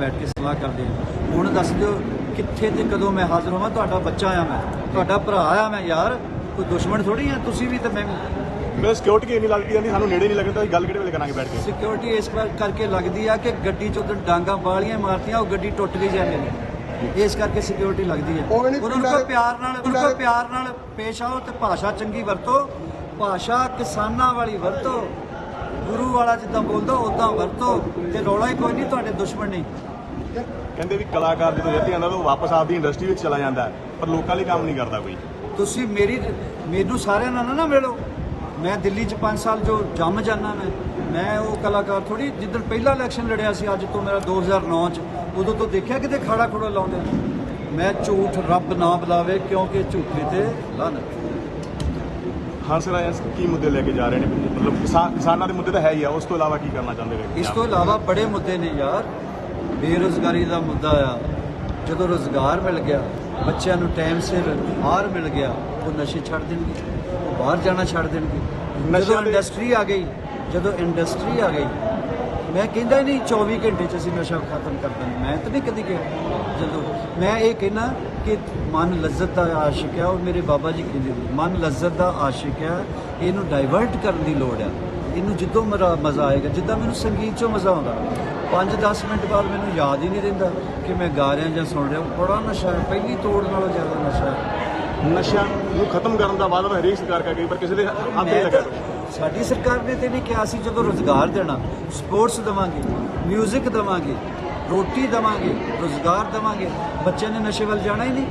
ਬੈਠ ਕੇ ਸਲਾਹ ਕਰਦੇ ਹਾਂ ਹੁਣ ਦੱਸ ਦਿਓ ਕਿੱਥੇ ਤੇ ਕਦੋਂ ਮੈਂ ਹਾਜ਼ਰ ਹੋਵਾਂ? ਤੁਹਾਡਾ ਬੱਚਾ ਆ ਮੈਂ। ਤੁਹਾਡਾ ਭਰਾ ਆ ਮੈਂ ਯਾਰ। ਕੋਈ ਦੁਸ਼ਮਣ ਥੋੜੀ ਆ? ਤੁਸੀਂ ਵੀ ਤੇ ਮੈਂ ਮੈਂ ਸਿਕਿਉਰਿਟੀ ਇੰਨੀ ਲੱਗਦੀ ਜਾਂਦੀ ਸਾਨੂੰ ਨੇੜੇ ਨਹੀਂ ਲੱਗਦਾ ਅਸੀਂ ਗੱਲ ਕਿਹੜੇ ਵੇਲੇ ਕਰਾਂਗੇ ਬੈਠ ਕੇ? ਸਿਕਿਉਰਿਟੀ ਇਸ ਵਾਰ ਕਰਕੇ ਲੱਗਦੀ ਆ ਕਿ ਗੱਡੀ ਚੋਂ ਉਧਰ ਡਾਂਗਾ ਬਾਲੀਆਂ ਮਾਰਤੀਆਂ ਉਹ ਗੱਡੀ ਟੁੱਟ ਗਈ ਜਾਂਦੇ ਨੇ। ਇਸ ਕਰਕੇ ਸਿਕਿਉਰਿਟੀ ਲੱਗਦੀ ਹੈ ਉਹਨਾਂ ਨੂੰ ਕੋਈ ਪਿਆਰ ਨਾਲ ਉਹਨਾਂ ਨੂੰ ਪਿਆਰ ਨਾਲ ਪੇਸ਼ ਆਓ ਤੇ ਭਾਸ਼ਾ ਚੰਗੀ ਵਰਤੋ। ਭਾਸ਼ਾ ਕਿਸਾਨਾਂ ਵਾਲੀ ਵਰਤੋ। ਗੁਰੂ ਵਾਲਾ ਜਿੱਦਾਂ ਬੋਲਦਾ ਉਦਾਂ ਵਰਤੋ ਤੇ ਰੌਲਾ ਹੀ ਕੋਈ ਨਹੀਂ ਤੁਹਾਡੇ ਦੁਸ਼ਮਣ ਨਹੀਂ। ਕਹਿੰਦੇ ਵੀ ਕਲਾਕਾਰ ਜਦੋਂ ਜਿੱਤ ਜਾਂਦਾ ਤਾਂ ਉਹ ਵਾਪਸ ਆਪਦੀ ਇੰਡਸਟਰੀ ਵਿੱਚ ਚਲਾ ਜਾਂਦਾ ਪਰ ਲੋਕਾਂ ਲਈ ਕੰਮ ਨਹੀਂ ਕਰਦਾ ਕੋਈ। ਤੁਸੀਂ ਮੇਰੀ ਮੈਨੂੰ ਸਾਰਿਆਂ ਨਾਲ ਨਾ ਨਾ ਮਿਲੋ। ਮੈਂ ਦਿੱਲੀ 'ਚ 5 ਸਾਲ ਜੋ ਜੰਮ ਜਾਣਾ ਮੈਂ ਮੈਂ ਉਹ ਕਲਾਕਾਰ ਥੋੜੀ ਜਿੱਦਣ ਪਹਿਲਾ ਇਲੈਕਸ਼ਨ ਲੜਿਆ ਸੀ ਅੱਜ ਤੋਂ ਮੇਰਾ 2009 'ਚ ਉਦੋਂ ਤੋਂ ਦੇਖਿਆ ਕਿਤੇ ਖਾੜਾ ਖੋੜਾ ਲਾਉਂਦੇ ਮੈਂ ਝੂਠ ਰੱਬ ਨਾ ਬੁਲਾਵੇ ਕਿਉਂਕਿ ਝੂਠੇ ਤੇ ਲਾਨਤ ਹੰਸ ਰਾਜ ਕੀ ਮੁੱਦੇ ਲੈ ਕੇ ਜਾ ਰਹੇ ਨੇ? ਮਤਲਬ ਕਿਸਾਨ ਕਿਸਾਨਾਂ ਦੇ ਮੁੱਦੇ ਤਾਂ ਹੈ ਹੀ ਆ ਉਸ ਤੋਂ ਇਲਾਵਾ ਕੀ ਕਰਨਾ ਚਾਹੁੰਦੇ ਨੇ? ਇਸ ਤੋਂ ਇਲਾਵਾ ਬੜੇ ਮੁੱਦੇ ਨੇ ਯਾਰ। ਬੇਰੁਜ਼ਗਾਰੀ ਦਾ ਮੁੱਦਾ ਆ। ਜਦੋਂ ਰੋਜ਼ਗਾਰ ਮਿਲ ਗਿਆ ਬੱਚਿਆਂ ਨੂੰ ਟਾਈਮ ਸਿਰ ਆਹਾਰ ਮਿਲ ਗਿਆ ਉਹ ਨਸ਼ੇ ਛੱਡ ਦੇਣਗੇ ਉਹ ਬਾਹਰ ਜਾਣਾ ਛੱਡ ਦੇਣਗੇ। ਜਦੋਂ ਇੰਡਸਟਰੀ ਆ ਗਈ ਜਦੋਂ ਇੰਡਸਟਰੀ ਆ ਗਈ ਮੈਂ ਕਹਿੰਦਾ ਨਹੀਂ 24 ਘੰਟੇ ਚ ਅਸੀਂ ਨਸ਼ਾ ਖਤਮ ਕਰ ਦਿੰਦੇ। ਮੈਂ ਤਾਂ ਨਹੀਂ ਕਦੀ ਕਿਹਾ। ਜਦੋਂ ਮੈਂ ਇਹ ਕਹਿਣਾ ਕਿ ਮਨ ਲੱਜ਼ਤ ਦਾ ਆਸ਼ਿਕ ਹੈ ਔਰ ਮੇਰੇ ਬਾਬਾ ਜੀ ਕਹਿੰਦੇ ਨੇ, ਮਨ ਲੱਜ਼ਤ ਦਾ ਆਸ਼ਿਕ ਹੈ ਇਹਨੂੰ ਡਾਈਵਰਟ ਕਰਨ ਦੀ ਲੋੜ ਹੈ। ਇਹਨੂੰ ਜਿੱਦੋਂ ਮਜ਼ਾ ਆਏਗਾ ਜਿੱਦਾਂ ਮੈਨੂੰ ਸੰਗੀਤ 'ਚੋਂ ਮਜ਼ਾ ਆਉਂਦਾ। 5-10 ਮਿੰਟ ਬਾਅਦ ਮੈਨੂੰ ਯਾਦ ਹੀ ਨਹੀਂ ਰਹਿੰਦਾ ਕਿ ਮੈਂ ਗਾ ਰਿਹਾ ਜਾਂ ਸੁਣ ਰਿਹਾ। ਬੜਾ ਨਸ਼ਾ ਹੈ ਪਹਿਲੀ ਤੋੜ ਨਾਲੋਂ ਜ਼ਿਆਦਾ ਨਸ਼ਾ ਹੈ। ਨਸ਼ਿਆਂ ਨੂੰ ਖਤਮ ਕਰਨ ਦਾ ਵਾਅਦਾ ਹਰੇਕ ਸਰਕਾਰ ਕਰ ਗਈ ਪਰ ਕਿਸੇ ਦੇ ਹੱਥ ਨਹੀਂ ਲੱਗਾ। ਸਾਡੀ ਸਰਕਾਰ ਨੇ ਤੇ ਨਹੀਂ ਕਿਹਾ ਸੀ ਜਦੋਂ ਰੋਜ਼ਗਾਰ ਦੇਣਾ ਸਪੋਰਟਸ ਦੇਵਾਂਗੇ 뮤직 ਦੇਵਾਂਗੇ ਰੋਟੀ ਦੇਵਾਂਗੇ ਰੋਜ਼ਗਾਰ ਦੇਵਾਂਗੇ ਬੱਚਿਆਂ ਨੇ ਨਸ਼ੇ ਵੱਲ ਜਾਣਾ ਹੀ ਨਹੀਂ।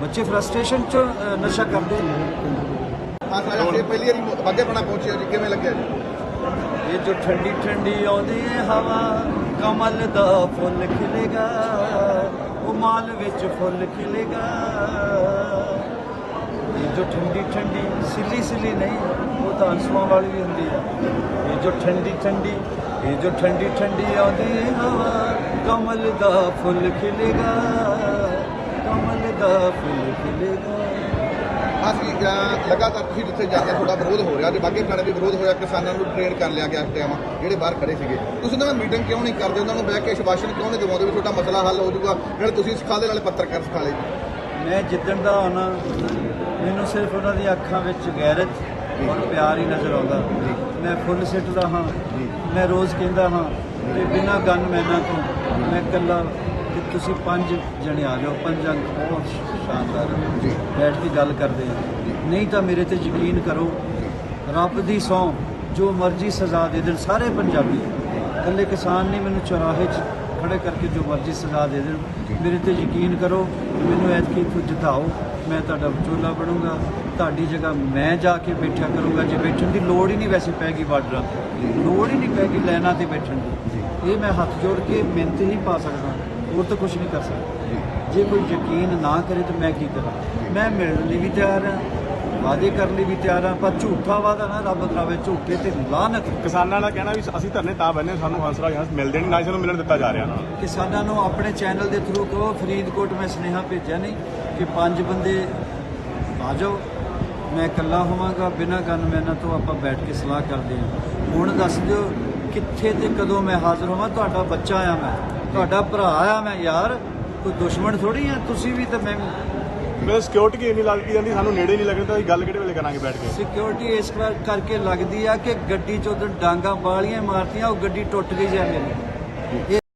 ਬੱਚੇ ਫਰਸਟ੍ਰੇਸ਼ਨ ਚ ਨਸ਼ਾ ਕਰਦੇ ਹਾਂ ਸਾਰਾ ਇਹ ਪਹਿਲੀ ਵਾਰੀ ਬਾਗੇ ਬਣਾ ਪਹੁੰਚਿਆ ਜੀ ਕਿਵੇਂ ਲੱਗਿਆ ਜੀ? ਇਹ ਜੋ ਠੰਡੀ ਠੰਡੀ ਆਉਂਦੀ ਹੈ ਹਵਾ ਕਮਲ ਦਾ ਫੁੱਲ ਖਿਲੇਗਾ ਉਹ ਮਾਲ ਵਿੱਚ ਫੁੱਲ ਖਿਲੇਗਾ। ਜੋ ਠੰਡੀ ਠੰਡੀ ਸਿੱਲੀ ਸਿੱਲੀ ਨਹੀਂ ਉਹ ਤਾਂ ਅੰਸੂਆਂ ਵਾਲੀ ਵੀ ਹੁੰਦੀ ਹੈ ਇਹ ਜੋ ਠੰਡੀ ਠੰਡੀ ਇਹ ਜੋ ਠੰਡੀ ਠੰਡੀ ਆਉਂਦੀ ਹੈ ਹਵਾ ਕਮਲ ਦਾ ਫੁੱਲ ਖਿਲੇਗਾ ਕਮਲ ਦਾ ਫੁੱਲ ਖਿਲੇਗਾ। ਅਸੀਂ ਲਗਾਤਾਰ ਤੁਸੀਂ ਜਿੱਥੇ ਜਾਂਦੇ ਤੁਹਾਡਾ ਵਿਰੋਧ ਹੋ ਰਿਹਾ ਜੇ ਬਾਗੇ ਪੁਰਾਣੇ ਵੀ ਵਿਰੋਧ ਹੋਇਆ ਕਿਸਾਨਾਂ ਨੂੰ ਟ੍ਰੇਨ ਕਰ ਲਿਆ ਗਿਆ ਇਸ ਟਾਈਮ ਜਿਹੜੇ ਬਾਹਰ ਖੜੇ ਸੀਗੇ। ਤੁਸੀਂ ਉਹਨਾਂ ਨਾਲ ਮੀਟਿੰਗ ਕਿਉਂ ਨਹੀਂ ਕਰਦੇ? ਉਹਨਾਂ ਨੂੰ ਬਹਿ ਕੇ ਸ਼ਬਾਸ਼ਨ ਕਿਉਂ ਨਹੀਂ ਦਿਵਾਉਂਦੇ ਵੀ ਤੁਹਾਡਾ ਮਸਲਾ ਹੱਲ ਹੋ ਜਾਊਗਾ? ਨਾਲੇ ਤੁਸੀਂ ਸਿਖਾ ਦੇ ਨਾਲੇ ਪੱਤਰਕਾਰ ਸਿਖਾ ਮੈਂ ਜਿੱਦਣ ਦਾ ਆਉਣਾ ਮੈਨੂੰ ਸਿਰਫ ਉਹਨਾਂ ਦੀਆਂ ਅੱਖਾਂ ਵਿੱਚ ਗੈਰਤ ਔਰ ਪਿਆਰ ਹੀ ਨਜ਼ਰ ਆਉਂਦਾ। ਮੈਂ ਫੁੱਲ ਸਿੱਟਦਾ ਹਾਂ। ਮੈਂ ਰੋਜ਼ ਕਹਿੰਦਾ ਹਾਂ ਕਿ ਬਿਨਾਂ ਗਨ ਮੈਨਾਂ ਤੋਂ ਮੈਂ ਇਕੱਲਾ ਕਿ ਤੁਸੀਂ ਪੰਜ ਜਣੇ ਆ ਜਾਓ। ਪੰਜ ਅੰਕ ਬਹੁਤ ਸ਼ਾਨਦਾਰ ਹੈ। ਬੈਠ ਕੇ ਗੱਲ ਕਰਦੇ ਹਾਂ ਨਹੀਂ ਤਾਂ ਮੇਰੇ ਤੇ ਯਕੀਨ ਕਰੋ ਰੱਬ ਦੀ ਸੌਂ ਜੋ ਮਰਜ਼ੀ ਸਜ਼ਾ ਦੇ ਦੇਣ ਸਾਰੇ ਪੰਜਾਬੀ। ਇਕੱਲੇ ਕਿਸਾਨ ਨਹੀਂ ਮੈਨੂੰ ਚੌਰਾਹੇ 'ਚ ਖੜੇ ਕਰਕੇ ਜੋ ਮਰਜ਼ੀ ਸਜ਼ਾ ਦੇ ਦੇਣ। ਮੇਰੇ ਤੇ ਯਕੀਨ ਕਰੋ ਮੈਨੂੰ ਐਤਕੀ ਇੱਥੋਂ ਜਿਤਾਓ ਮੈਂ ਤੁਹਾਡਾ ਵਿਚੋਲਾ ਬਣੂੰਗਾ। ਤੁਹਾਡੀ ਜਗ੍ਹਾ ਮੈਂ ਜਾ ਕੇ ਬੈਠਿਆ ਕਰੂੰਗਾ ਜੇ ਬੈਠਣ ਦੀ ਲੋੜ ਹੀ ਨਹੀਂ ਵੈਸੇ ਪੈਗੀ ਬਾਰਡਰਾਂ ਤੇ। ਲੋੜ ਹੀ ਨਹੀਂ ਪੈਗੀ ਲੈਣਾ ਤੇ ਬੈਠਣ ਦੀ। ਇਹ ਮੈਂ ਹੱਥ ਜੋੜ ਕੇ ਮਿਹਨਤ ਹੀ ਪਾ ਸਕਦਾ ਹੋਰ ਤਾਂ ਕੁਝ ਨਹੀਂ ਕਰ ਸਕਦਾ। ਜੇ। ਕੋਈ ਯਕੀਨ ਨਾ ਕਰੇ ਤਾਂ ਮੈਂ ਕੀ ਕਰਾਂ? ਮੈਂ ਮਿਲਣ ਲਈ ਵੀ ਤਿਆਰ ਹਾਂ ਵਾਅਦੇ ਕਰਨ ਲਈ ਵੀ ਤਿਆਰ ਹਾਂ ਪਰ ਝੂਠਾ ਵਾਅਦਾ ਨਾ ਰੱਬ ਕਰਾਵੇ ਝੂਠੇ ਤੇ ਲਾਨਤ ਕਿਸਾਨਾਂ ਦਾ ਕਹਿਣਾ ਵੀ ਅਸੀਂ ਧਰਨੇ ਤਾਂ ਬੰਨੇ ਸਾਨੂੰ ਹੰਸ ਰਾਜ ਹੰਸ ਮਿਲਦੇ ਨਹੀਂ ਨਾ ਸਾਨੂੰ ਮਿਲਣ ਦਿੱਤਾ ਜਾ ਰਿਹਾ। ਕਿਸਾਨਾਂ ਨੂੰ ਆਪਣੇ ਚੈਨਲ ਦੇ ਥਰੂ ਕਹੋ ਫਰੀਦਕੋਟ ਮੈਂ ਸੁਨੇਹਾ ਭੇਜਿਆ ਨਹੀਂ ਕਿ ਪੰਜ ਬੰਦੇ ਆ ਜਾਓ। ਮੈਂ ਇਕੱਲਾ ਹੋਵਾਂਗਾ ਬਿਨਾਂ ਗਨਮੈਨਾਂ ਤੋਂ ਆਪਾਂ ਬੈਠ ਕੇ ਸਲਾਹ ਕਰਦੇ ਹਾਂ। ਹੁਣ ਦੱਸ ਦਿਓ ਕਿੱਥੇ ਤੇ ਕਦੋਂ ਮੈਂ ਹਾਜ਼ਰ ਹੋਵਾਂ? ਤੁਹਾਡਾ ਬੱਚਾ ਆ ਮੈਂ ਤੁਹਾਡਾ ਭਰਾ ਆ ਮੈਂ ਯਾਰ। ਕੋਈ ਦੁਸ਼ਮਣ ਥੋੜੀ ਆ? ਤੁਸੀਂ ਵੀ ਤੇ ਮੈਂ ਵੀ ਮੈਂ ਸਿਕਿਉਰਿਟੀ ਇੰਨੀ ਲੱਗਦੀ ਜਾਂਦੀ ਸਾਨੂੰ ਨੇੜੇ ਨਹੀਂ ਲੱਗਦਾ ਅਸੀਂ ਗੱਲ ਕਿਹੜੇ ਵੇਲੇ ਕਰਾਂਗੇ ਬੈਠ ਕੇ? ਸਿਕਿਉਰਿਟੀ ਇਸ ਵਾਰ ਕਰਕੇ ਲੱਗਦੀ ਆ ਕਿ ਗੱਡੀ ਚੋਂ ਡਾਂਗਾ ਬਾਲੀਆਂ ਮਾਰਤੀਆਂ ਉਹ ਗੱਡੀ ਟੁੱਟ ਗਈ ਜਾਂਦੇ ਨੇ ਇਹ